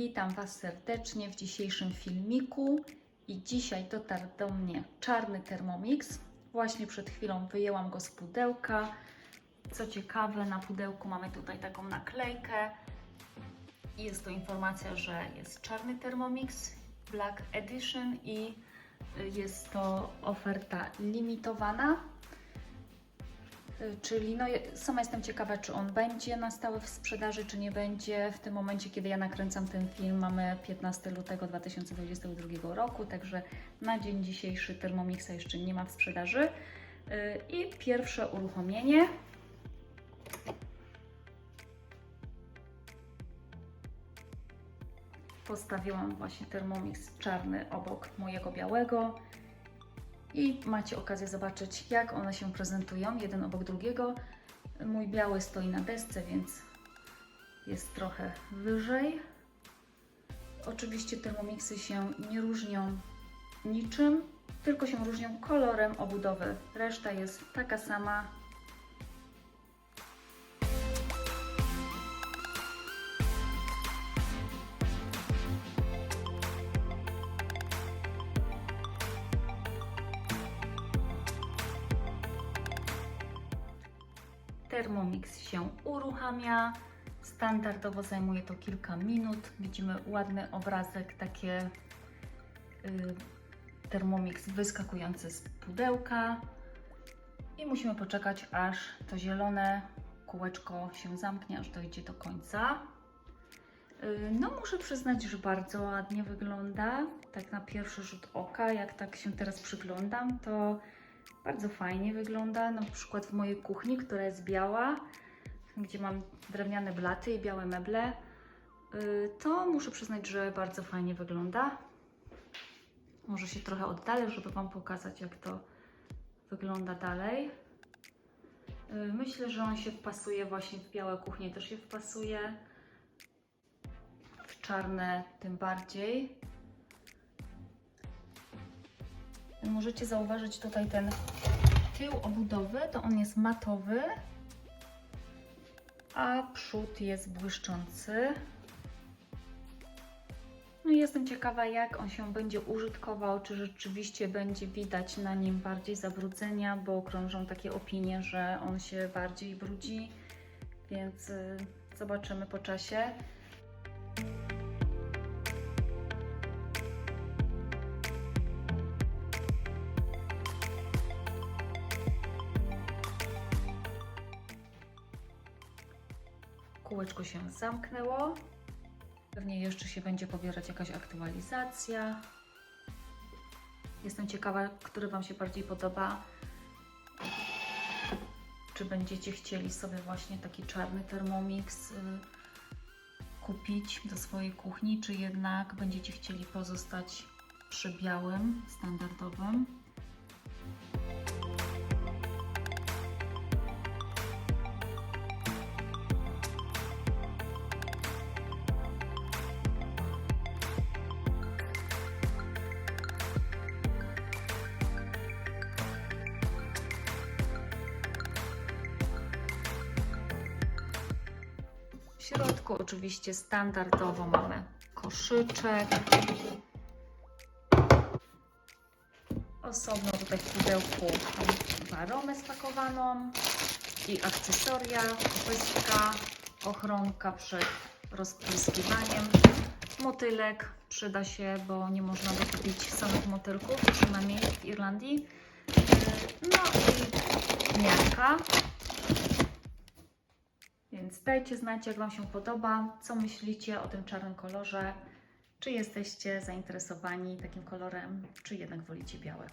Witam Was serdecznie w dzisiejszym filmiku i dzisiaj dotarł do mnie czarny Thermomix. Właśnie przed chwilą wyjęłam go z pudełka. Co ciekawe, na pudełku mamy tutaj taką naklejkę. Jest to informacja, że jest czarny Thermomix Black Edition i y, jest to oferta limitowana. Czyli no, sama jestem ciekawa, czy on będzie na stałe w sprzedaży, czy nie będzie. W tym momencie, kiedy ja nakręcam ten film, mamy 15 lutego 2022 roku, także na dzień dzisiejszy Thermomixa jeszcze nie ma w sprzedaży. Y, I pierwsze uruchomienie. Postawiłam właśnie Thermomix czarny obok mojego białego i macie okazję zobaczyć, jak one się prezentują jeden obok drugiego. Mój biały stoi na desce, więc jest trochę wyżej. Oczywiście Thermomixy się nie różnią niczym, tylko się różnią kolorem obudowy. Reszta jest taka sama. Thermomix się uruchamia. Standardowo zajmuje to kilka minut. Widzimy ładny obrazek, takie y, Thermomix wyskakujący z pudełka. I musimy poczekać, aż to zielone kółeczko się zamknie, aż dojdzie do końca. Y, No, muszę przyznać, że bardzo ładnie wygląda. Tak na pierwszy rzut oka, jak tak się teraz przyglądam, to bardzo fajnie wygląda. Na przykład w mojej kuchni, która jest biała, gdzie mam drewniane blaty i białe meble, y, to muszę przyznać, że bardzo fajnie wygląda. Może się trochę oddalę, żeby Wam pokazać, jak to wygląda dalej. Y, Myślę, że on się wpasuje właśnie w białe kuchnie, też się wpasuje. W czarne tym bardziej. Możecie zauważyć tutaj ten tył obudowy, to on jest matowy, a przód jest błyszczący. No jestem ciekawa, jak on się będzie użytkował, czy rzeczywiście będzie widać na nim bardziej zabrudzenia, bo krążą takie opinie, że on się bardziej brudzi, więc y, zobaczymy po czasie. Kółeczko się zamknęło. Pewnie jeszcze się będzie pobierać jakaś aktualizacja. Jestem ciekawa, który Wam się bardziej podoba. Czy będziecie chcieli sobie właśnie taki czarny Thermomix y, kupić do swojej kuchni, czy jednak będziecie chcieli pozostać przy białym, standardowym. Środku oczywiście standardowo mamy koszyczek. Osobno tutaj w pudełku mamy waromę spakowaną i akcesoria, kopyska, ochronka przed rozpryskiwaniem. Motylek przyda się, bo nie można dokupić samych motylków, przynajmniej w Irlandii. No i miarka. Dajcie znać, jak Wam się podoba, co myślicie o tym czarnym kolorze. Czy jesteście zainteresowani takim kolorem, czy jednak wolicie białe.